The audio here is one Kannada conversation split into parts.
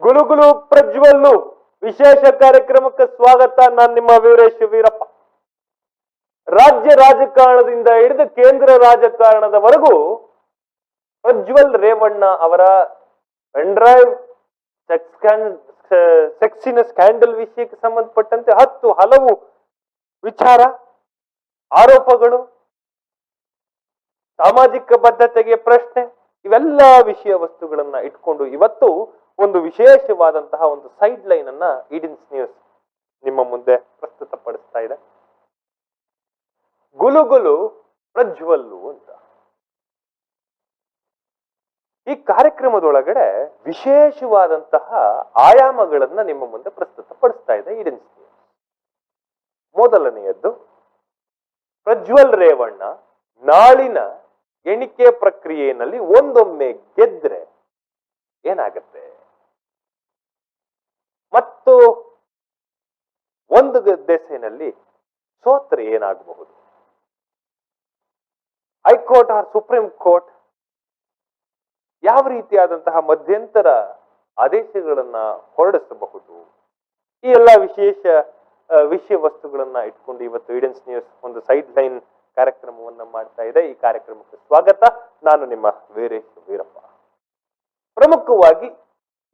ಗುಲುಗುಲು ಪ್ರಜ್ವಲ್ಲು ವಿಶೇಷ ಕಾರ್ಯಕ್ರಮಕ್ಕೆ ಸ್ವಾಗತ. ನಾನು ನಿಮ್ಮ ವೀರೇಶ್ ವೀರಪ್ಪ. ರಾಜ್ಯ ರಾಜಕಾರಣದಿಂದ ಹಿಡಿದು ಕೇಂದ್ರ ರಾಜಕಾರಣದವರೆಗೂ ಪ್ರಜ್ವಲ್ ರೇವಣ್ಣ ಅವರ ಪೆನ್ಡ್ರೈವ್ ಸೆಕ್ಸಿನ ಸ್ಕ್ಯಾಂಡಲ್ ವಿಷಯಕ್ಕೆ ಸಂಬಂಧಪಟ್ಟಂತೆ ಹತ್ತು ಹಲವು ವಿಚಾರ, ಆರೋಪಗಳು, ಸಾಮಾಜಿಕ ಬದ್ಧತೆಗೆ ಪ್ರಶ್ನೆ, ಇವೆಲ್ಲ ವಿಷಯ ವಸ್ತುಗಳನ್ನ ಇಟ್ಕೊಂಡು ಇವತ್ತು ಒಂದು ವಿಶೇಷವಾದಂತಹ ಒಂದು ಸೈಡ್ ಲೈನ್ ಅನ್ನ ಈಡಿನ್ಸ್ ನ್ಯೂಸ್ ನಿಮ್ಮ ಮುಂದೆ ಪ್ರಸ್ತುತಪಡಿಸ್ತಾ ಇದೆ. ಗುಲುಗುಲು ಪ್ರಜ್ವಲ್ಲು ಅಂತ. ಈ ಕಾರ್ಯಕ್ರಮದೊಳಗಡೆ ವಿಶೇಷವಾದಂತಹ ಆಯಾಮಗಳನ್ನ ನಿಮ್ಮ ಮುಂದೆ ಪ್ರಸ್ತುತಪಡಿಸ್ತಾ ಇದೆ ಈಡಿನ್ಸ್ ನ್ಯೂಸ್ ಮೊದಲನೆಯದ್ದು, ಪ್ರಜ್ವಲ್ ರೇವಣ್ಣ ನಾಳಿನ ಎಣಿಕೆ ಪ್ರಕ್ರಿಯೆಯಲ್ಲಿ ಒಂದೊಮ್ಮೆ ಗೆದ್ರೆ ಏನಾಗತ್ತೆ? ಮತ್ತು ಒಂದು ದೆಸೆಯಲ್ಲಿ ಸೋತ್ರೆ ಏನಾಗಬಹುದು? ಹೈಕೋರ್ಟ್ ಆರ್ ಸುಪ್ರೀಂ ಕೋರ್ಟ್ ಯಾವ ರೀತಿಯಾದಂತಹ ಮಧ್ಯಂತರ ಆದೇಶಗಳನ್ನ ಹೊರಡಿಸಬಹುದು? ಈ ಎಲ್ಲ ವಿಶೇಷ ವಿಷಯ ವಸ್ತುಗಳನ್ನ ಇಟ್ಕೊಂಡು ಇವತ್ತು ಈಡೆನ್ಸ್ ನ್ಯೂಸ್ ಒಂದು ಸೈಡ್ ಲೈನ್ ಕಾರ್ಯಕ್ರಮವನ್ನ ಮಾಡ್ತಾ ಇದೆ. ಈ ಕಾರ್ಯಕ್ರಮಕ್ಕೆ ಸ್ವಾಗತ. ನಾನು ನಿಮ್ಮ ವೀರೇಶ್ ವೀರಪ್ಪ. ಪ್ರಮುಖವಾಗಿ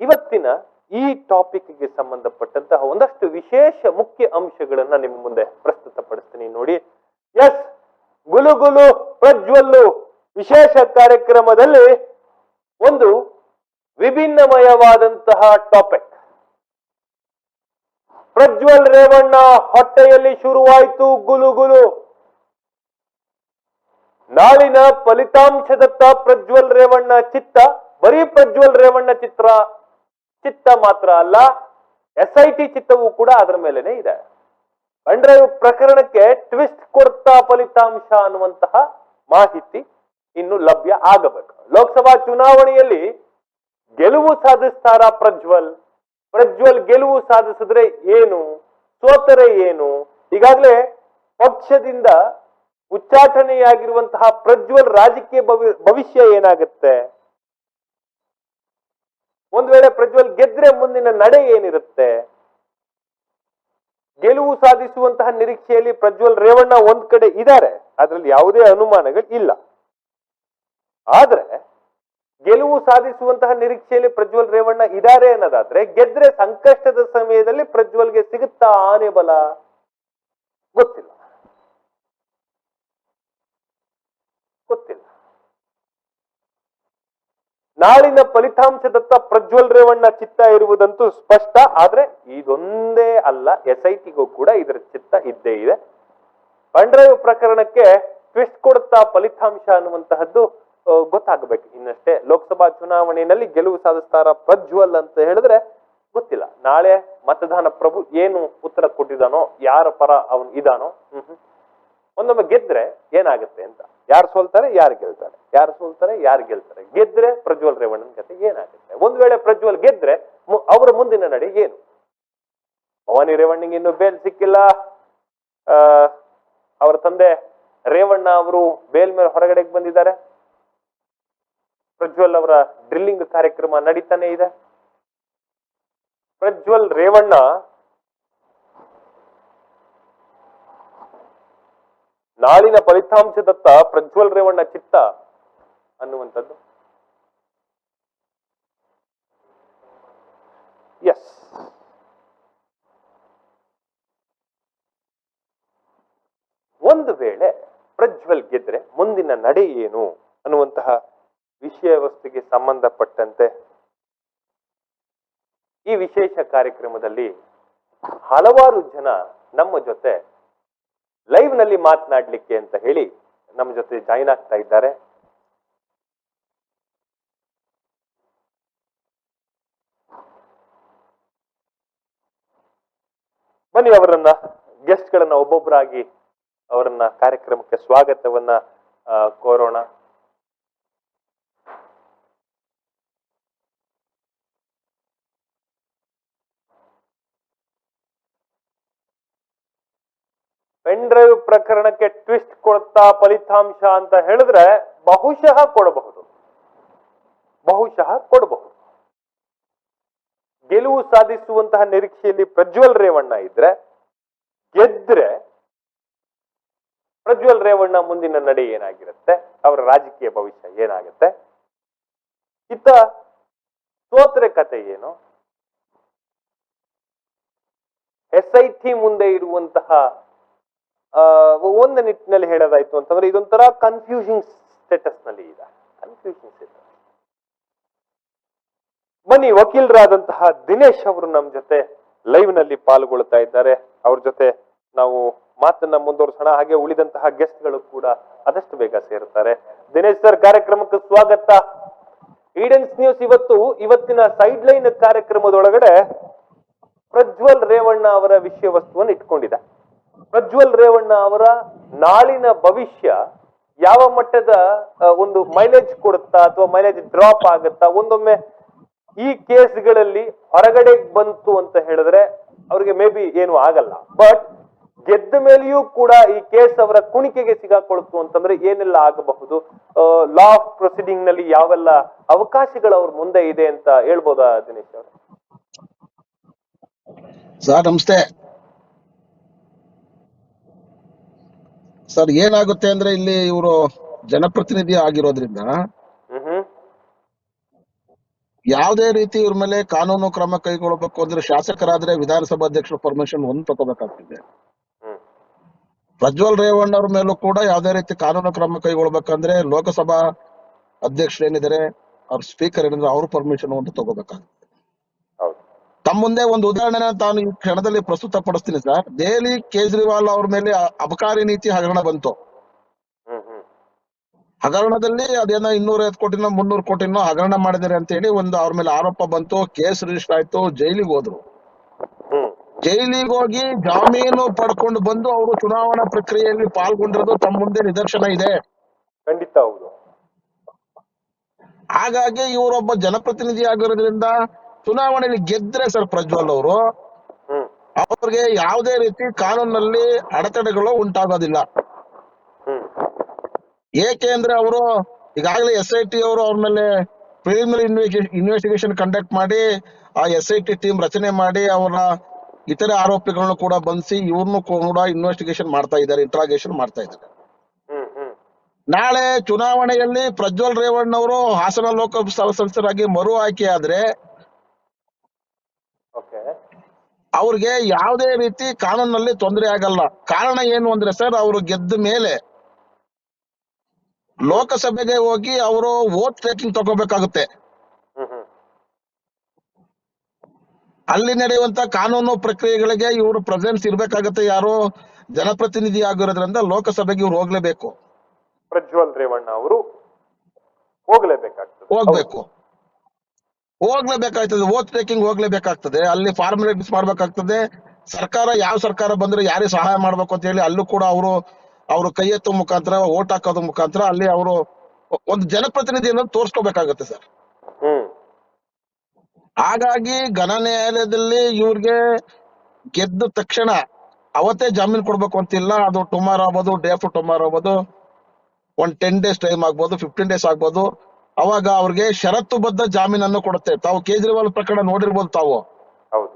ಇವತ್ತಿನ ಈ ಟಾಪಿಕ್ಗೆ ಸಂಬಂಧಪಟ್ಟಂತಹ ಒಂದಷ್ಟು ವಿಶೇಷ ಮುಖ್ಯ ಅಂಶಗಳನ್ನ ನಿಮ್ಮ ಮುಂದೆ ಪ್ರಸ್ತುತಪಡಿಸ್ತೀನಿ ನೋಡಿ. ಎಸ್ ಗುಲುಗುಲು ಪ್ರಜ್ವಲ್ಲು ವಿಶೇಷ ಕಾರ್ಯಕ್ರಮದಲ್ಲಿ ಒಂದು ವಿಭಿನ್ನಮಯವಾದಂತಹ ಟಾಪಿಕ್ ಪ್ರಜ್ವಲ್ ರೇವಣ್ಣ ಹೊಟ್ಟೆಯಲ್ಲಿ ಶುರುವಾಯಿತು ಗುಲುಗುಲು. ನಾಳಿನ ಫಲಿತಾಂಶದತ್ತ ಪ್ರಜ್ವಲ್ ರೇವಣ್ಣ ಚಿತ್ತ, ಬರೀ ಪ್ರಜ್ವಲ್ ರೇವಣ್ಣ ಚಿತ್ರ ಚಿತ್ತ ಮಾತ್ರ ಅಲ್ಲ ಎಸ್ ಐ ಟಿ ಚಿತ್ತವೂ ಕೂಡ ಅದರ ಮೇಲೆನೆ ಇದೆ. ಅಂದ್ರೆ ಪ್ರಕರಣಕ್ಕೆ ಟ್ವಿಸ್ಟ್ ಕೊಡ್ತಾ ಫಲಿತಾಂಶ ಅನ್ನುವಂತಹ ಮಾಹಿತಿ ಇನ್ನು ಲಭ್ಯ ಆಗಬೇಕು. ಲೋಕಸಭಾ ಚುನಾವಣೆಯಲ್ಲಿ ಗೆಲುವು ಸಾಧಿಸ್ತಾರ ಪ್ರಜ್ವಲ್? ಪ್ರಜ್ವಲ್ ಗೆಲುವು ಸಾಧಿಸಿದ್ರೆ ಏನು? ಸೋತರೆ ಏನು? ಈಗಾಗಲೇ ಪಕ್ಷದಿಂದ ಉಚ್ಚಾಟನೆಯಾಗಿರುವಂತಹ ಪ್ರಜ್ವಲ್ ರಾಜಕೀಯ ಭವಿ- ಭವಿಷ್ಯ ಏನಾಗುತ್ತೆ? ಒಂದ್ ವೇಳೆ ಪ್ರಜ್ವಲ್ ಗೆದ್ರೆ ಮುಂದಿನ ನಡೆ ಏನಿರುತ್ತೆ? ಗೆಲುವು ಸಾಧಿಸುವಂತಹ ನಿರೀಕ್ಷೆಯಲ್ಲಿ ಪ್ರಜ್ವಲ್ ರೇವಣ್ಣ ಒಂದ್ ಕಡೆ ಇದ್ದಾರೆ. ಅದರಲ್ಲಿ ಯಾವುದೇ ಅನುಮಾನಗಳು ಇಲ್ಲ. ಆದ್ರೆ ಗೆಲುವು ಸಾಧಿಸುವಂತಹ ನಿರೀಕ್ಷೆಯಲ್ಲಿ ಪ್ರಜ್ವಲ್ ರೇವಣ್ಣ ಇದ್ದಾರೆ ಅನ್ನೋದಾದ್ರೆ ಗೆದ್ರೆ ಸಂಕಷ್ಟದ ಸಮಯದಲ್ಲಿ ಪ್ರಜ್ವಲ್ಗೆ ಸಿಗುತ್ತಾ ಆನೆ ಬಲ? ಗೊತ್ತಿಲ್ಲ. ಗೊತ್ತಿಲ್ಲ. ನಾಳಿನ ಫಲಿತಾಂಶದತ್ತ ಪ್ರಜ್ವಲ್ ರೇವಣ್ಣ ಚಿತ್ತ ಇರುವುದಂತೂ ಸ್ಪಷ್ಟ, ಆದ್ರೆ ಇದೊಂದೇ ಅಲ್ಲ ಎಸ್ ಐ ಟಿಗೂ ಕೂಡ ಇದರ ಚಿತ್ತ ಇದ್ದೇ ಇದೆ. ಪಂಡ್ರೈವ್ ಪ್ರಕರಣಕ್ಕೆ ಟ್ವಿಸ್ಟ್ ಕೊಡುತ್ತಾ ಫಲಿತಾಂಶ ಅನ್ನುವಂತಹದ್ದು ಗೊತ್ತಾಗಬೇಕು ಇನ್ನಷ್ಟೇ. ಲೋಕಸಭಾ ಚುನಾವಣೆಯಲ್ಲಿ ಗೆಲುವು ಸಾಧಿಸ್ತಾರ ಪ್ರಜ್ವಲ್ ಅಂತ ಹೇಳಿದ್ರೆ ಗೊತ್ತಿಲ್ಲ. ನಾಳೆ ಮತದಾನ ಪ್ರಭು ಏನು ಉತ್ತರ ಕೊಟ್ಟಿದ್ದಾನೋ, ಯಾರ ಪರ ಅವನು ಇದಾನೋ ಹ್ಮ್ ಹ್ಮ್. ಒಂದೊಮ್ಮೆ ಗೆದ್ರೆ ಏನಾಗುತ್ತೆ ಅಂತ. ಯಾರು ಸೋಲ್ತಾರೆ, ಯಾರು ಗೆಲ್ತಾರೆ? ಯಾರು ಸೋಲ್ತಾರೆ, ಯಾರು ಗೆಲ್ತಾರೆ? ಗೆದ್ರೆ ಪ್ರಜ್ವಲ್ ರೇವಣ್ಣನ ಕತೆ ಏನಾಗುತ್ತೆ? ಒಂದ್ ವೇಳೆ ಪ್ರಜ್ವಲ್ ಗೆದ್ರೆ ಅವರ ಮುಂದಿನ ನಡೆ ಏನು? ಭವಾನಿ ರೇವಣ್ಣಿಗೆ ಇನ್ನು ಬೇಲ್ ಸಿಕ್ಕಿಲ್ಲ. ಅವರ ತಂದೆ ರೇವಣ್ಣ ಅವರು ಬೇಲ್ ಮೇಲೆ ಹೊರಗಡೆಗೆ ಬಂದಿದ್ದಾರೆ. ಪ್ರಜ್ವಲ್ ಅವರ ಡ್ರಿಲ್ಲಿಂಗ್ ಕಾರ್ಯಕ್ರಮ ನಡೀತಾನೆ ಇದೆ. ಪ್ರಜ್ವಲ್ ರೇವಣ್ಣ ನಾಳಿನ ಫಲಿತಾಂಶದತ್ತ ಪ್ರಜ್ವಲ್ ರೇವಣ್ಣ ಚಿತ್ತ ಅನ್ನುವಂಥದ್ದು. ಎಸ್ ಒಂದು ವೇಳೆ ಪ್ರಜ್ವಲ್ ಗೆದ್ರೆ ಮುಂದಿನ ನಡೆ ಏನು ಅನ್ನುವಂತಹ ವಿಷಯ ವಸ್ತುಗೆ ಸಂಬಂಧಪಟ್ಟಂತೆ ಈ ವಿಶೇಷ ಕಾರ್ಯಕ್ರಮದಲ್ಲಿ ಹಲವಾರು ಜನ ನಮ್ಮ ಜೊತೆ ಲೈವ್ನಲ್ಲಿ ಮಾತನಾಡ್ಲಿಕ್ಕೆ ಅಂತ ಹೇಳಿ ನಮ್ಮ ಜೊತೆ ಜಾಯಿನ್ ಆಗ್ತಾ ಇದ್ದಾರೆ. ಬನ್ನಿ ಅವರನ್ನ ಗೆಸ್ಟ್ ಗಳನ್ನ ಒಬ್ಬೊಬ್ಬರಾಗಿ ಅವರನ್ನ ಕಾರ್ಯಕ್ರಮಕ್ಕೆ ಸ್ವಾಗತವನ್ನ ಕೋರೋಣ. ಪೆನ್ ಡ್ರೈವ್ ಪ್ರಕರಣಕ್ಕೆ ಟ್ವಿಸ್ಟ್ ಕೊಡ್ತಾ ಫಲಿತಾಂಶ ಅಂತ ಹೇಳಿದ್ರೆ ಬಹುಶಃ ಕೊಡಬಹುದು. ಬಹುಶಃ ಕೊಡಬಹುದು. ಗೆಲುವು ಸಾಧಿಸುವಂತಹ ನಿರೀಕ್ಷೆಯಲ್ಲಿ ಪ್ರಜ್ವಲ್ ರೇವಣ್ಣ ಇದ್ರೆ, ಗೆದ್ರೆ ಪ್ರಜ್ವಲ್ ರೇವಣ್ಣ ಮುಂದಿನ ನಡೆ ಏನಾಗಿರುತ್ತೆ? ಅವರ ರಾಜಕೀಯ ಭವಿಷ್ಯ ಏನಾಗುತ್ತೆ? ಇತ್ತ ಸೋತ್ರೆ ಕತೆ ಏನು? ಎಸ್ ಐ ಟಿ ಮುಂದೆ ಇರುವಂತಹ ಒಂದು ನಿಟ್ಟಿನಲ್ಲಿ ಹೇಳೋದಾಯ್ತು ಅಂತಂದ್ರೆ ಇದೊಂಥರ ಕನ್ಫ್ಯೂಸಿಂಗ್ ಸ್ಟೇಟಸ್ನಲ್ಲಿ ಇದೆ. ಕನ್ಫ್ಯೂಸಿಂಗ್ ಸ್ಟೇಟಸ್ ಬನ್ನಿ, ವಕೀಲರಾದಂತಹ ದಿನೇಶ್ ಅವರು ನಮ್ಮ ಜೊತೆ ಲೈವ್ನಲ್ಲಿ ಪಾಲ್ಗೊಳ್ತಾ ಇದ್ದಾರೆ. ಅವ್ರ ಜೊತೆ ನಾವು ಮಾತನ್ನ ಮುಂದುವರಿಸೋಣ. ಹಾಗೆ ಉಳಿದಂತಹ ಗೆಸ್ಟ್ಗಳು ಕೂಡ ಆದಷ್ಟು ಬೇಗ ಸೇರುತ್ತಾರೆ ದಿನೇಶ್ ಸರ್ ಕಾರ್ಯಕ್ರಮಕ್ಕೆ ಸ್ವಾಗತ. ಈಡನ್ಸ್ ನ್ಯೂಸ್ ಇವತ್ತು, ಇವತ್ತಿನ ಸೈಡ್ ಲೈನ್ ಕಾರ್ಯಕ್ರಮದೊಳಗಡೆ ಪ್ರಜ್ವಲ್ ರೇವಣ್ಣ ಅವರ ವಿಷಯ ವಸ್ತುವನ್ನು ಇಟ್ಕೊಂಡಿದೆ ಪ್ರಜ್ವಲ್ ರೇವಣ್ಣ ಅವರ ನಾಳಿನ ಭವಿಷ್ಯ ಯಾವ ಮಟ್ಟದ ಒಂದು ಮೈಲೇಜ್ ಕೊಡುತ್ತಾ ಅಥವಾ ಮೈಲೇಜ್ ಡ್ರಾಪ್ ಆಗುತ್ತಾ, ಒಂದೊಮ್ಮೆ ಈ ಕೇಸ್ಗಳಲ್ಲಿ ಹೊರಗಡೆ ಬಂತು ಅಂತ ಹೇಳಿದ್ರೆ ಅವ್ರಿಗೆ ಮೇ ಬಿ ಏನು ಆಗಲ್ಲ. ಬಟ್ ಗೆದ್ದ ಮೇಲೆಯೂ ಕೂಡ ಈ ಕೇಸ್ ಅವರ ಕುಣಿಕೆಗೆ ಸಿಗಾಕೊಳ್ತು ಅಂತಂದ್ರೆ ಏನೆಲ್ಲ ಆಗಬಹುದು? ಲಾ ಆಫ್ ಪ್ರೊಸೀಡಿಂಗ್ನಲ್ಲಿ ಯಾವೆಲ್ಲ ಅವಕಾಶಗಳು ಅವ್ರ ಮುಂದೆ ಇದೆ ಅಂತ ಹೇಳ್ಬೋದಾ ದಿನೇಶ್ ಅವರು? ಸರ್, ನಮಸ್ತೆ. ಸರ್ ಏನಾಗುತ್ತೆ ಅಂದ್ರೆ ಇಲ್ಲಿ ಇವರು ಜನಪ್ರತಿನಿಧಿ ಆಗಿರೋದ್ರಿಂದ ಯಾವುದೇ ರೀತಿ ಇವ್ರ ಮೇಲೆ ಕಾನೂನು ಕ್ರಮ ಕೈಗೊಳ್ಳಬೇಕು ಅಂದ್ರೆ ಶಾಸಕರಾದ್ರೆ ವಿಧಾನಸಭಾ ಅಧ್ಯಕ್ಷರ ಪರ್ಮಿಷನ್ ಒಂದು ತಗೋಬೇಕಾಗ್ತಿದೆ. ಪ್ರಜ್ವಲ್ ರೇವಣ್ಣ ಅವ್ರ ಮೇಲೂ ಕೂಡ ಯಾವುದೇ ರೀತಿ ಕಾನೂನು ಕ್ರಮ ಕೈಗೊಳ್ಬೇಕಂದ್ರೆ ಲೋಕಸಭಾ ಅಧ್ಯಕ್ಷರು ಏನಿದ್ದಾರೆ ಅವ್ರ ಸ್ಪೀಕರ್ ಏನಿದ್ರೆ ಅವ್ರ ಪರ್ಮಿಷನ್ ಒಂದು ತಗೋಬೇಕಾಗುತ್ತೆ ಹೌದು ತಮ್ಮ ಮುಂದೆ ಒಂದು ಉದಾಹರಣೆನ ತಾನು ಈ ಕ್ಷಣದಲ್ಲಿ ಪ್ರಸ್ತುತ ಪಡಿಸ್ತೀನಿ ಸರ್. ದೆಹಲಿ ಕೇಜ್ರಿವಾಲ್ ಅವ್ರ ಮೇಲೆ ಅಬಕಾರಿ ನೀತಿ ಹಗರಣ ಬಂತು. ಹಗರಣದಲ್ಲಿ ಅದೇನೋ ಇನ್ನೂರೈವತ್ತು ಕೋಟಿನೋ ಮುನ್ನೂರು ಕೋಟಿನೋ ಹಗರಣ ಮಾಡಿದ್ದಾರೆ ಅಂತ ಹೇಳಿ ಒಂದು ಅವ್ರ ಮೇಲೆ ಆರೋಪ ಬಂತು ಕೇಸ್ ರಿಜಿಸ್ಟರ್ ಆಯ್ತು ಜೈಲಿಗೆ ಹೋದ್ರು. ಜೈಲಿಗೆ ಹೋಗಿ ಜಾಮೀನು ಪಡ್ಕೊಂಡು ಬಂದು ಅವರು ಚುನಾವಣಾ ಪ್ರಕ್ರಿಯೆಯಲ್ಲಿ ಪಾಲ್ಗೊಂಡಿರೋದು ತಮ್ಮ ಮುಂದೆ ನಿದರ್ಶನ ಇದೆ. ಖಂಡಿತ ಹೌದು. ಹಾಗಾಗಿ ಇವರೊಬ್ಬ ಜನಪ್ರತಿನಿಧಿ ಆಗಿರೋದ್ರಿಂದ ಚುನಾವಣೆಯಲ್ಲಿ ಗೆದ್ರೆ ಸರ್ ಪ್ರಜ್ವಲ್ ಅವರು ಅವ್ರಿಗೆ ಯಾವುದೇ ರೀತಿ ಕಾನೂನಲ್ಲಿ ಅಡೆತಡೆಗಳು ಉಂಟಾಗೋದಿಲ್ಲ. ಏಕೆ ಅಂದ್ರೆ ಅವರು ಈಗಾಗಲೇ ಎಸ್ ಐ ಟಿ ಅವರು ಅವ್ರ ಮೇಲೆ ಪ್ರಿಲಿಮಿನರಿ ಇನ್ವೆಸ್ಟಿಗೇಷನ್ ಕಂಡಕ್ಟ್ ಮಾಡಿ ಆ ಎಸ್ ಐ ಟಿ ಟೀಮ್ ರಚನೆ ಮಾಡಿ ಅವರ ಇತರೆ ಆರೋಪಿಗಳನ್ನು ಕೂಡ ಬಂಧಿಸಿ ಇವ್ರನ್ನು ಕೂಡ ಇನ್ವೆಸ್ಟಿಗೇಷನ್ ಮಾಡ್ತಾ ಇದ್ದಾರೆ ಇಂಟ್ರಾಗೇಷನ್ ಮಾಡ್ತಾ ಇದ್ದಾರೆ. ನಾಳೆ ಚುನಾವಣೆಯಲ್ಲಿ ಪ್ರಜ್ವಲ್ ರೇವಣ್ಣವರು ಹಾಸನ ಲೋಕಸಭಾ ಸದಸ್ಯರಾಗಿ ಮರು ಆಯ್ಕೆ ಆದ್ರೆ ಅವ್ರಿಗೆ ಯಾವುದೇ ರೀತಿ ಕಾನೂನಲ್ಲಿ ತೊಂದರೆ ಆಗಲ್ಲ. ಕಾರಣ ಏನು ಅಂದ್ರೆ ಸರ್ ಅವರು ಗೆದ್ದ ಮೇಲೆ ಲೋಕಸಭೆಗೆ ಹೋಗಿ ಅವರು ಓಟ್ ಟೇಕಿಂಗ್ ತಗೋಬೇಕಾಗುತ್ತೆ. ಅಲ್ಲಿ ನಡೆಯುವಂತ ಕಾನೂನು ಪ್ರಕ್ರಿಯೆಗಳಿಗೆ ಇವರು ಪ್ರೆಸೆನ್ಸ್ ಇರ್ಬೇಕಾಗತ್ತೆ ಯಾರು? ಜನಪ್ರತಿನಿಧಿ ಆಗಿರೋದ್ರಿಂದ ಲೋಕಸಭೆಗೆ ಇವ್ರು ಹೋಗ್ಲೇಬೇಕು. ಪ್ರಜ್ವಲ್ ರೇವಣ್ಣ ಅವರು ಹೋಗ್ಲೇಬೇಕಾಗ್ತದೆ. ಹೋಗ್ಬೇಕು. ಹೋಗ್ಲೇಬೇಕಾಗ್ತದೆ ಓತ್ ಟೇಕಿಂಗ್ ಹೋಗ್ಲೇಬೇಕಾಗ್ತದೆ ಅಲ್ಲಿ ಫಾರ್ಮಾಲಿಟೀಸ್ ಮಾಡ್ಬೇಕಾಗ್ತದೆ ಸರ್ಕಾರ ಯಾವ ಸರ್ಕಾರ ಬಂದ್ರೆ ಯಾರಿಗೆ ಸಹಾಯ ಮಾಡ್ಬೇಕು ಅಂತ ಹೇಳಿ ಅಲ್ಲೂ ಕೂಡ ಅವರು ಅವರು ಕೈ ಎತ್ತುವ ಮುಖಾಂತರ ಓಟ್ ಹಾಕೋದ್ರ ಮುಖಾಂತರ ಅಲ್ಲಿ ಅವರು ಒಂದು ಜನಪ್ರತಿನಿಧಿಯನ್ನು ತೋರಿಸ್ಕೋಬೇಕಾಗತ್ತೆ ಸರ್. ಹ್ಮ್. ಹಾಗಾಗಿ ಘನ ನ್ಯಾಯಾಲಯದಲ್ಲಿ ಇವ್ರಿಗೆ ಗೆದ್ದ ತಕ್ಷಣ ಅವತ್ತೇ ಜಾಮೀನು ಕೊಡ್ಬೇಕು ಅಂತಿಲ್ಲ ಅದು ಟುಮಾರೋ ಆಗ್ಬೋದು ಡೇ ಆಫ್ಟರ್ ಟುಮಾರೋ ಆಗ್ಬೋದು ಒಂದ್ ಟೆನ್ ಡೇಸ್ ಟೈಮ್ ಆಗ್ಬೋದು ಫಿಫ್ಟೀನ್ ಡೇಸ್ ಆಗ್ಬೋದು ಅವಾಗ ಅವ್ರಿಗೆ ಷರತ್ತುಬದ್ಧ ಜಾಮೀನನ್ನು ಕೊಡುತ್ತೆ. ತಾವು ಕೇಜ್ರಿವಾಲ್ ಪ್ರಕರಣ ನೋಡಿರ್ಬೋದು ತಾವು. ಹೌದು.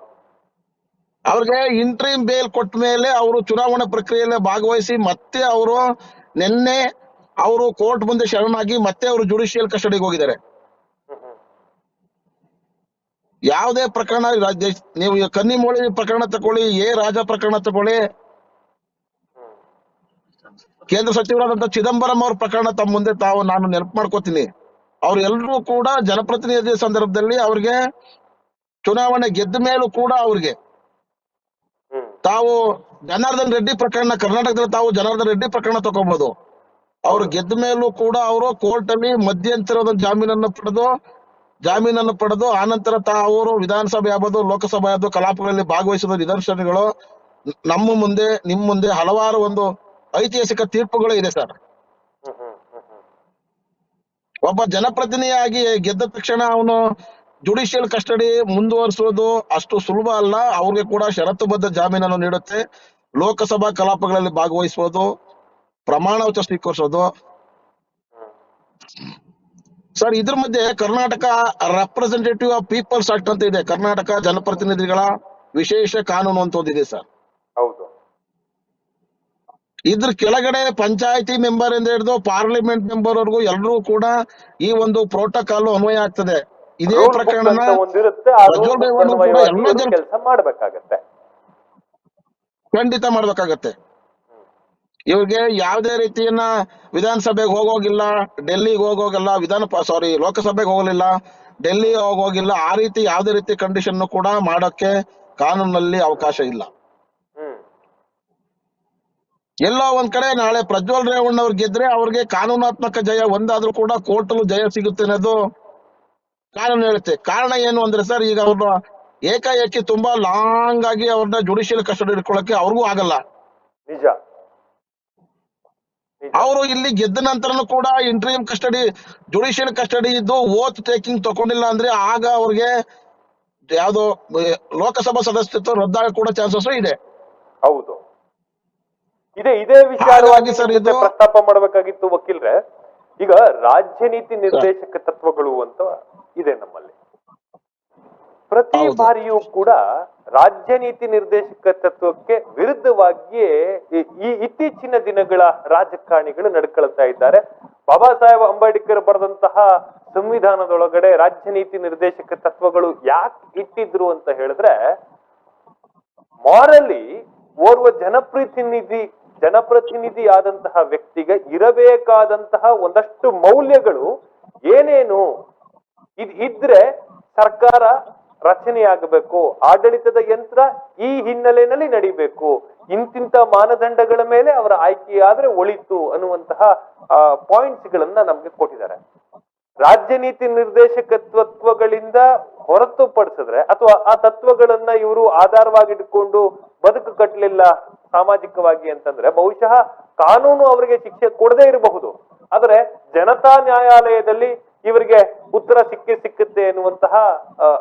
ಅವ್ರಿಗೆ ಇಂಟ್ರೀಮ್ ಬೇಲ್ ಕೊಟ್ಟ ಮೇಲೆ ಅವರು ಚುನಾವಣಾ ಪ್ರಕ್ರಿಯೆಯಲ್ಲಿ ಭಾಗವಹಿಸಿ ಮತ್ತೆ ಅವರು ನಿನ್ನೆ ಅವರು ಕೋರ್ಟ್ ಮುಂದೆ ಶರಣಾಗಿ ಮತ್ತೆ ಅವರು ಜುಡಿಷಿಯಲ್ ಕಸ್ಟಡಿಗೆ ಹೋಗಿದ್ದಾರೆ. ಯಾವುದೇ ಪ್ರಕರಣ ನೀವು ಕನ್ನಿಮೋಳಿ ಪ್ರಕರಣ ತಗೊಳ್ಳಿ ಎ ರಾಜ ಪ್ರಕರಣ ತಗೊಳ್ಳಿ. ಕೇಂದ್ರ ಸಚಿವರಾದಂತ ಚಿದಂಬರಂ ಅವ್ರ ಪ್ರಕರಣ ತಮ್ಮ ಮುಂದೆ ತಾವು ನಾನು ನೆನಪು ಮಾಡ್ಕೋತೀನಿ. ಅವ್ರು ಎಲ್ಲರೂ ಕೂಡ ಜನಪ್ರತಿನಿಧಿ ಸಂದರ್ಭದಲ್ಲಿ ಅವ್ರಿಗೆ ಚುನಾವಣೆ ಗೆದ್ದ ಮೇಲೂ ಕೂಡ ಅವ್ರಿಗೆ ತಾವು ಜನಾರ್ದನ್ ರೆಡ್ಡಿ ಪ್ರಕರಣ ಕರ್ನಾಟಕದಲ್ಲಿ ತಾವು ಜನಾರ್ದನ್ ರೆಡ್ಡಿ ಪ್ರಕರಣ ತಗೋಬಹುದು ಅವ್ರು ಗೆದ್ದ ಮೇಲೂ ಕೂಡ ಅವರು ಕೋರ್ಟ್ ಅಲ್ಲಿ ಮಧ್ಯಂತರದ ಜಾಮೀನನ್ನು ಪಡೆದು ಜಾಮೀನನ್ನು ಪಡೆದು ಆನಂತರ ತಾ ಅವರು ವಿಧಾನಸಭೆ ಆಗ್ಬೋದು ಲೋಕಸಭೆ ಆಗ್ಬೋದು ಕಲಾಪಗಳಲ್ಲಿ ಭಾಗವಹಿಸಿದ ನಿದರ್ಶನಗಳು ನಮ್ಮ ಮುಂದೆ ನಿಮ್ ಮುಂದೆ ಹಲವಾರು ಒಂದು ಐತಿಹಾಸಿಕ ತೀರ್ಪುಗಳು ಇದೆ ಸರ್. ಒಬ್ಬ ಜನಪ್ರತಿನಿಧಿಯಾಗಿ ಗೆದ್ದ ತಕ್ಷಣ ಅವನು ಜುಡಿಷಿಯಲ್ ಕಸ್ಟಡಿ ಮುಂದುವರಿಸುವುದು ಅಷ್ಟು ಸುಲಭ ಅಲ್ಲ. ಅವ್ರಿಗೆ ಕೂಡ ಷರತ್ತುಬದ್ಧ ಜಾಮೀನನ್ನು ನೀಡುತ್ತೆ. ಲೋಕಸಭಾ ಕಲಾಪಗಳಲ್ಲಿ ಭಾಗವಹಿಸುವುದು, ಪ್ರಮಾಣ ವಚನ ಸ್ವೀಕರಿಸೋದು ಸರ್, ಇದ್ರ ಮಧ್ಯೆ Karnataka representative of people's act ಅಂತ ಇದೆ. ಕರ್ನಾಟಕ ಜನಪ್ರತಿನಿಧಿಗಳ ವಿಶೇಷ ಕಾನೂನು ಅಂತ ಒಂದಿದೆ ಸರ್. ಇದ್ರ ಕೆಳಗಡೆ ಪಂಚಾಯತಿ ಮೆಂಬರ್ ಇಂದ ಹಿಡಿದು ಪಾರ್ಲಿಮೆಂಟ್ ಮೆಂಬರ್ ವರ್ಗೂ ಎಲ್ಲರೂ ಕೂಡ ಈ ಒಂದು ಪ್ರೋಟೋಕಾಲ್ ಅನ್ವಯ ಆಗ್ತದೆ. ಇದೇ ಪ್ರಕರಣ ಮಾಡ್ಬೇಕಾಗತ್ತೆ. ಖಂಡಿತ ಮಾಡ್ಬೇಕಾಗತ್ತೆ. ಇವ್ರಿಗೆ ಯಾವ್ದೇ ರೀತಿಯನ್ನ ವಿಧಾನಸಭೆಗೆ ಹೋಗೋಗಿಲ್ಲ ಡೆಲ್ಲಿಗೆ ಹೋಗೋಗಿಲ್ಲ ವಿಧಾನ ಸಾರಿ ಲೋಕಸಭೆಗೆ ಹೋಗಲಿಲ್ಲ ಡೆಲ್ಲಿ ಹೋಗೋಗಿಲ್ಲ ಆ ರೀತಿ ಯಾವ್ದೇ ರೀತಿ ಕಂಡೀಷನ್ ಕೂಡ ಮಾಡೋಕೆ ಕಾನೂನಲ್ಲಿ ಅವಕಾಶ ಇಲ್ಲ. ಎಲ್ಲೋ ಒಂದ್ ಕಡೆ ನಾಳೆ ಪ್ರಜ್ವಲ್ ರೇವಣ್ಣ ಅವ್ರು ಗೆದ್ರೆ ಅವ್ರಿಗೆ ಕಾನೂನಾತ್ಮಕ ಜಯ ಒಂದಾದ್ರೂ ಕೂಡ ಕೋರ್ಟಲ್ಲೂ ಜಯ ಸಿಗುತ್ತೆ ಅನ್ನೋದು ಕಾನೂನು ಹೇಳುತ್ತೆ. ಕಾರಣ ಏನು ಅಂದ್ರೆ ಸರ್ ಈಗ ಅವ್ರನ್ನ ಏಕಾಏಕಿ ತುಂಬಾ ಲಾಂಗ್ ಆಗಿ ಅವ್ರನ್ನ ಜುಡಿಷಿಯಲ್ ಕಸ್ಟಡಿ ಇಟ್ಕೊಳಕ್ಕೆ ಅವ್ರಿಗೂ ಆಗಲ್ಲ. ನಿಜ. ನಿಜ. ಅವರು ಇಲ್ಲಿ ಗೆದ್ದ ನಂತರನು ಕೂಡ ಇಂಟ್ರಿಯಂ ಕಸ್ಟಡಿ ಜುಡಿಷಿಯಲ್ ಕಸ್ಟಡಿ ಇದ್ದು ಓತ್ ಟೇಕಿಂಗ್ ತಗೊಂಡಿಲ್ಲ ಅಂದ್ರೆ ಆಗ ಅವ್ರಿಗೆ ಯಾವ್ದೋ ಲೋಕಸಭಾ ಸದಸ್ಯತ್ವ ರದ್ದಾಗ ಕೂಡ ಚಾನ್ಸಸ್ ಇದೆ. ಹೌದು. ಇದೇ ಇದೇ ವಿಚಾರವಾಗಿ ಸರ್ ಇದು- ಪ್ರಸ್ತಾಪ ಮಾಡಬೇಕಾಗಿತ್ತು ವಕೀಲ್ರೆ. ಈಗ ರಾಜ್ಯ ನೀತಿ ನಿರ್ದೇಶಕ ತತ್ವಗಳು ಅಂತ ಇದೆ ನಮ್ಮಲ್ಲಿ. ಪ್ರತಿ. ಬಾರಿಯೂ ಕೂಡ ರಾಜ್ಯ ನೀತಿ ನಿರ್ದೇಶಕ ತತ್ವಕ್ಕೆ ವಿರುದ್ಧವಾಗಿಯೇ ಈ- ಈ ಇತ್ತೀಚಿನ ದಿನಗಳ ರಾಜಕಾರಣಿಗಳು ನಡ್ಕೊಳ್ತಾ ಇದ್ದಾರೆ. ಬಾಬಾ ಸಾಹೇಬ್ ಅಂಬೇಡ್ಕರ್ ಬರೆದಂತಹ ಸಂವಿಧಾನದೊಳಗಡೆ ರಾಜ್ಯ ನೀತಿ ನಿರ್ದೇಶಕ ತತ್ವಗಳು ಯಾಕೆ ಇಟ್ಟಿದ್ರು ಅಂತ ಹೇಳಿದ್ರೆ ಮಾರಲಿ ಓರ್ವ ಜನಪ್ರತಿನಿಧಿ ಜನಪ್ರತಿನಿಧಿ ಆದಂತಹ ವ್ಯಕ್ತಿಗೆ ಇರಬೇಕಾದಂತಹ ಒಂದಷ್ಟು ಮೌಲ್ಯಗಳು ಏನೇನು ಇದ್, ಇದ್ರೆ ಸರ್ಕಾರ ರಚನೆಯಾಗಬೇಕು, ಆಡಳಿತದ ಯಂತ್ರ ಈ ಹಿನ್ನೆಲೆಯಲ್ಲಿ ನಡಿಬೇಕು, ಇಂತಿಂತ ಮಾನದಂಡಗಳ ಮೇಲೆ ಅವರ ಆಯ್ಕೆಯಾದ್ರೆ ಒಳಿತು ಅನ್ನುವಂತಹ ಪಾಯಿಂಟ್ಸ್ ಗಳನ್ನ ನಮ್ಗೆ ಕೊಟ್ಟಿದ್ದಾರೆ. ರಾಜ್ಯ ನೀತಿ ನಿರ್ದೇಶಕ ತತ್ವಗಳಿಂದ ಹೊರತುಪಡಿಸಿದ್ರೆ ಅಥವಾ ಆ ತತ್ವಗಳನ್ನ ಇವರು ಆಧಾರವಾಗಿಟ್ಕೊಂಡು ಬದುಕು ಕಟ್ಟಲಿಲ್ಲ ಸಾಮಾಜಿಕವಾಗಿ ಅಂತಂದ್ರೆ ಬಹುಶಃ ಕಾನೂನು ಅವರಿಗೆ ಶಿಕ್ಷೆ ಕೊಡದೇ ಇರಬಹುದು. ಆದರೆ ಜನತಾ ನ್ಯಾಯಾಲಯದಲ್ಲಿ ಇವರಿಗೆ ಉತ್ತರ ಸಿಕ್ಕಿ ಸಿಕ್ಕುತ್ತೆ ಎನ್ನುವಂತಹ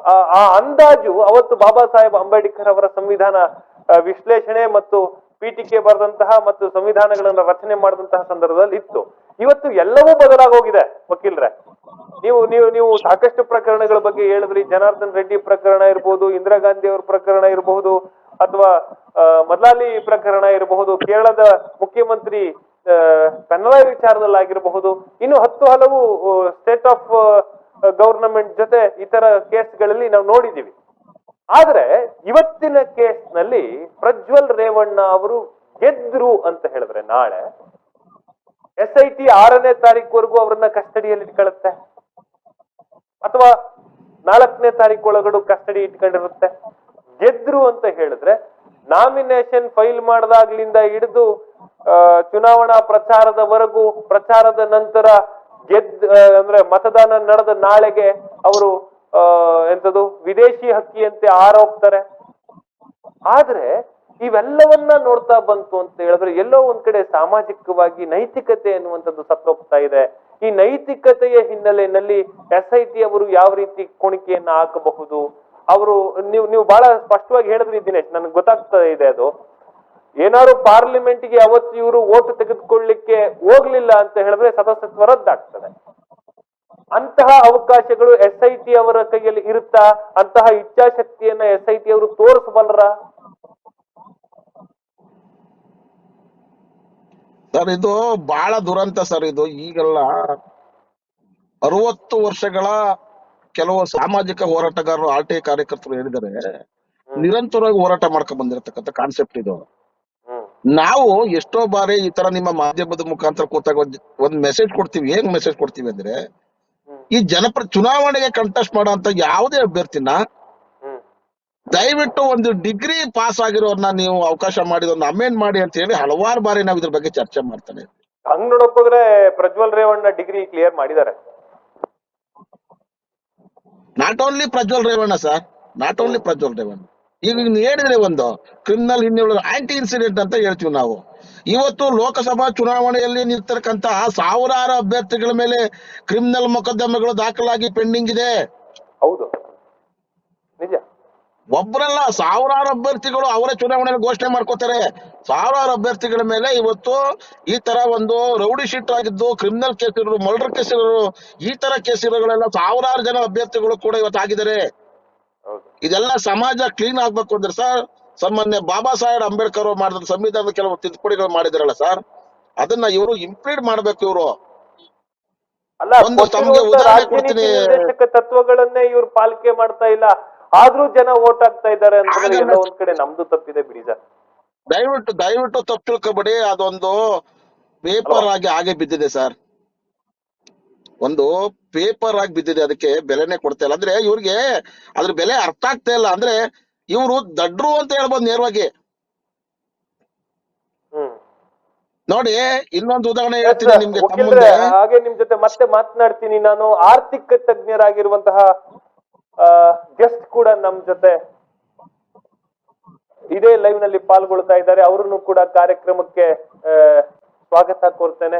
ಆ, ಅಂದಾಜು ಅವತ್ತು ಬಾಬಾ ಸಾಹೇಬ್ ಅಂಬೇಡ್ಕರ್ ಅವರ ಸಂವಿಧಾನ ವಿಶ್ಲೇಷಣೆ ಮತ್ತು ಪೀಠಿಕೆ ಬರೆದಂತಹ ಮತ್ತು ಸಂವಿಧಾನಗಳನ್ನ ರಚನೆ ಮಾಡಿದಂತಹ ಸಂದರ್ಭದಲ್ಲಿ ಇತ್ತು. ಇವತ್ತು ಎಲ್ಲವೂ ಬದಲಾಗೋಗಿದೆ, ವಕೀಲ್ರೆ. ನೀವು ನೀವು ನೀವು ಸಾಕಷ್ಟು ಪ್ರಕರಣಗಳ ಬಗ್ಗೆ ಹೇಳಿದ್ರಿ. ಜನಾರ್ದನ್ ರೆಡ್ಡಿ ಪ್ರಕರಣ ಇರಬಹುದು ಇಂದಿರಾ ಗಾಂಧಿ ಅವ್ರ ಪ್ರಕರಣ ಇರಬಹುದು ಅಥವಾ ಮದಲಾಲಿ ಪ್ರಕರಣ ಇರಬಹುದು ಕೇರಳದ ಮುಖ್ಯಮಂತ್ರಿ ಕನ್ನಡ ವಿಚಾರದಲ್ಲಾಗಿರಬಹುದು. ಇನ್ನು ಹತ್ತು ಹಲವು ಸ್ಟೇಟ್ ಆಫ್ ಗವರ್ನಮೆಂಟ್ ಜೊತೆ ಇತರ ಕೇಸ್ಗಳಲ್ಲಿ ನಾವು ನೋಡಿದ್ದೀವಿ. ಆದ್ರೆ, ಇವತ್ತಿನ ಕೇಸ್ನಲ್ಲಿ ಪ್ರಜ್ವಲ್ ರೇವಣ್ಣ ಅವರು ಗೆದ್ರು ಅಂತ ಹೇಳಿದ್ರೆ ನಾಳೆ ಎಸ್ ಐ ಟಿ ಆರನೇ ತಾರೀಕುವರೆಗೂ ಅವರನ್ನ ಕಸ್ಟಡಿಯಲ್ಲಿ ಇಟ್ಕೊಳ್ಳುತ್ತೆ. ಅಥವಾ ನಾಲ್ಕನೇ ತಾರೀಕು ಒಳಗಡೆ ಕಸ್ಟಡಿ ಇಟ್ಕೊಂಡಿರುತ್ತೆ. ಗೆದ್ರು ಅಂತ ಹೇಳಿದ್ರೆ ನಾಮಿನೇಷನ್ ಫೈಲ್ ಮಾಡದಾಗ್ಲಿಂದ ಹಿಡಿದು ಚುನಾವಣಾ ಪ್ರಚಾರದವರೆಗೂ, ಪ್ರಚಾರದ ನಂತರ ಗೆದ್ ಅಂದ್ರೆ ಮತದಾನ ನಡೆದ ನಾಳೆಗೆ ಅವರು ಎಂತದು, ವಿದೇಶಿ ಹಕ್ಕಿಯಂತೆ ಆರೋಗ್ತಾರೆ ಆದ್ರೆ ಇವೆಲ್ಲವನ್ನ ನೋಡ್ತಾ ಬಂತು ಅಂತ ಹೇಳಿದ್ರೆ ಎಲ್ಲೋ ಒಂದ್ ಕಡೆ ಸಾಮಾಜಿಕವಾಗಿ ನೈತಿಕತೆ ಅನ್ನುವಂಥದ್ದು ಸತ್ತೋಗ್ತಾ ಇದೆ. ಈ ನೈತಿಕತೆಯ ಹಿನ್ನೆಲೆಯಲ್ಲಿ ಎಸ್ ಐ ಟಿ ಅವರು ಯಾವ ರೀತಿ ಕುಣಿಕೆಯನ್ನ ಹಾಕಬಹುದು? ಅವರು ನೀವು ನೀವು ಬಹಳ ಸ್ಪಷ್ಟವಾಗಿ ಹೇಳಿದ್ರಿ ದಿನೇಶ್, ನನ್ಗೆ ಗೊತ್ತಾಗ್ತಾ ಇದೆ ಅದು. ಏನಾದ್ರು ಪಾರ್ಲಿಮೆಂಟ್ಗೆ ಅವತ್ತು ಇವರು ಓಟ್ ತೆಗೆದುಕೊಳ್ಳಿಕ್ಕೆ ಹೋಗ್ಲಿಲ್ಲ ಅಂತ ಹೇಳಿದ್ರೆ ಸದಸ್ಯತ್ವ ರದ್ದಾಗ್ತದೆ. ಅಂತಹ ಅವಕಾಶಗಳು ಎಸ್ ಐ ಟಿ ಅವರ ಕೈಯಲ್ಲಿ ಇರುತ್ತಾ? ಅಂತಹ ಇಚ್ಛಾಶಕ್ತಿಯನ್ನ ಎಸ್ ಐ ಟಿ ಅವರು ತೋರಿಸಬಲ್ಲರ? ಸರ್ ಇದು ಬಹಳ ದುರಂತ ಸರ್ ಇದು ಈಗೆಲ್ಲ ಅರವತ್ತು ವರ್ಷಗಳ ಕೆಲವು ಸಾಮಾಜಿಕ ಹೋರಾಟಗಾರರು ಆರ್ ಟಿ ಐ ಕಾರ್ಯಕರ್ತರು ಹೇಳಿದರೆ ನಿರಂತರವಾಗಿ ಹೋರಾಟ ಮಾಡ್ಕೊಂಡ್ ಬಂದಿರತಕ್ಕಂಥ ಕಾನ್ಸೆಪ್ಟ್ ಇದು. ನಾವು ಎಷ್ಟೋ ಬಾರಿ ಈ ತರ ನಿಮ್ಮ ಮಾಧ್ಯಮದ ಮುಖಾಂತರ ಕೂತಾಗ ಒಂದ್ ಮೆಸೇಜ್ ಕೊಡ್ತೀವಿ ಹೆಂಗ್ ಮೆಸೇಜ್ ಕೊಡ್ತೀವಿ ಅಂದ್ರೆ ಈ ಜನಪ್ರ ಚುನಾವಣೆಗೆ ಕಂಟೆಸ್ಟ್ ಮಾಡುವಂತ ಯಾವುದೇ ಅಭ್ಯರ್ಥಿನ ದಯವಿಟ್ಟು ಒಂದು ಡಿಗ್ರಿ ಪಾಸ್ ಆಗಿರೋರ್ನ ನೀವು ಅವಕಾಶ ಮಾಡಿ ಒಂದು ಅಮೆಂಡ್ ಮಾಡಿ ಅಂತ ಹೇಳಿ ಹಲವಾರು ಬಾರಿ ನಾವು ಇದ್ರ ಬಗ್ಗೆ ಚರ್ಚೆ ಮಾಡ್ತಾನೆ. ಹಂಗ್ ನೋಡಕ್ ಹೋದ್ರೆ ಪ್ರಜ್ವಲ್ ರೇವಣ್ಣ ಡಿಗ್ರಿ ಕ್ಲಿಯರ್ ಮಾಡಿದ್ದಾರೆ. Not only Prajwal Revanna sir not only Prajwal Revanna. ಈಗ ನೀವು ಹೇಳಿದ್ರೆ ಒಂದು ಕ್ರಿಮಿನಲ್ ಹಿನ್ನೆಲೆ ಆಂಟಿ ಇನ್ಸಿಡೆಂಟ್ ಅಂತ ಹೇಳ್ತೀವಿ ನಾವು. ಇವತ್ತು ಲೋಕಸಭಾ ಚುನಾವಣೆಯಲ್ಲಿ ನಿಂತಿರ್ತಕ್ಕಂತಹ ಸಾವಿರಾರು ಅಭ್ಯರ್ಥಿಗಳ ಮೇಲೆ ಕ್ರಿಮಿನಲ್ ಮೊಕದ್ದಮೆಗಳು ದಾಖಲಾಗಿ ಪೆಂಡಿಂಗ್ ಇದೆ. ಹೌದು. ನಿಜ. ಒಬ್ಬರಲ್ಲ ಸಾವಿರಾರು ಅಭ್ಯರ್ಥಿಗಳು ಅವರೇ ಚುನಾವಣೆಯಲ್ಲಿ ಘೋಷಣೆ ಮಾಡ್ಕೋತಾರೆ. ಸಾವಿರಾರು ಅಭ್ಯರ್ಥಿಗಳ ಮೇಲೆ ಇವತ್ತು ಈ ತರ ಒಂದು ರೌಡಿ ಶೀಟ್ ಆಗಿದ್ದು ಕ್ರಿಮಿನಲ್ ಕೇಸ್ ಇರೋರು ಮರ್ಡರ್ ಕೇಸ್ ಇರೋರು ಈ ತರ ಕೇಸ್ ಇರೋಗಳೆಲ್ಲ ಸಾವಿರಾರು ಜನ ಅಭ್ಯರ್ಥಿಗಳು ಕೂಡ ಇವತ್ತು ಆಗಿದ್ದಾರೆ. ಇದೆಲ್ಲ ಸಮಾಜ ಕ್ಲೀನ್ ಆಗ್ಬೇಕು ಅಂದ್ರೆ ಸರ್ ಸಾಮಾನ್ಯ ಬಾಬಾ ಸಾಹೇಬ್ ಅಂಬೇಡ್ಕರ್ ಅವ್ರು ಮಾಡಿದ ಸಂವಿಧಾನದ ಕೆಲವು ತಿದ್ದುಪಡಿಗಳು ಮಾಡಿದಾರಲ್ಲ ಸರ್ ಅದನ್ನ ಇವರು ಇಂಪ್ಲೀಡ್ ಮಾಡ್ಬೇಕು ಇವರು. ಅಲ್ಲ ಒಂದು ತಮಗೆ ಉದಾಹರಣೆ ಕೊಡ್ತೀನಿ. ತತ್ವಗಳನ್ನೇ ಇವ್ರು ಪಾಲಿಕೆ ಮಾಡ್ತಾ ಇಲ್ಲ. ಆದ್ರೂ ಜನ ಓಟ್ ಆಗ್ತಾ ಇದ್ದಾರೆ ಅಂತ. ಎಲ್ಲ ಒಂದ್ ಕಡೆ ನಮ್ದು ತಪ್ಪಿದೆ ಬಿಡಿ ಸರ್. ದಯವಿಟ್ಟು ದಯವಿಟ್ಟು ತಪ್ಪು ತಿಳ್ಕೊಬೇಡಿ. ಅದೊಂದು ಪೇಪರ್ ಆಗಿ ಹಾಗೆ ಬಿದ್ದಿದೆ ಸರ್. ಒಂದು ಪೇಪರ್ ಆಗಿ ಬಿದ್ದಿದೆ. ಅದಕ್ಕೆ ಬೆಲೆನೆ ಕೊಡ್ತಾ ಇಲ್ಲ. ಅಂದ್ರೆ ಇವ್ರಿಗೆ ಅದ್ರ ಬೆಲೆ ಅರ್ಥ ಆಗ್ತಾ ಇಲ್ಲ. ಅಂದ್ರೆ ಇವರು ದಡ್ರು ಅಂತ ಹೇಳ್ಬೋದು ನೇರವಾಗಿ. ನೋಡಿ ಇನ್ನೊಂದು ಉದಾಹರಣೆ ಹೇಳ್ತೀನಿ. ನಿಮ್ಗೆ ಹಾಗೆ ನಿಮ್ ಜೊತೆ ಮತ್ತೆ ಮಾತನಾಡ್ತೀನಿ ನಾನು. ಆರ್ಥಿಕ ತಜ್ಞರಾಗಿರುವಂತಹ ಗೆಸ್ಟ್ ಕೂಡ ನಮ್ ಜೊತೆ ಇದೇ ಲೈವ್ನಲ್ಲಿ ಪಾಲ್ಗೊಳ್ತಾ ಇದ್ದಾರೆ. ಅವರನ್ನು ಕೂಡ ಕಾರ್ಯಕ್ರಮಕ್ಕೆ ಸ್ವಾಗತ ಕೋರ್ತೇನೆ.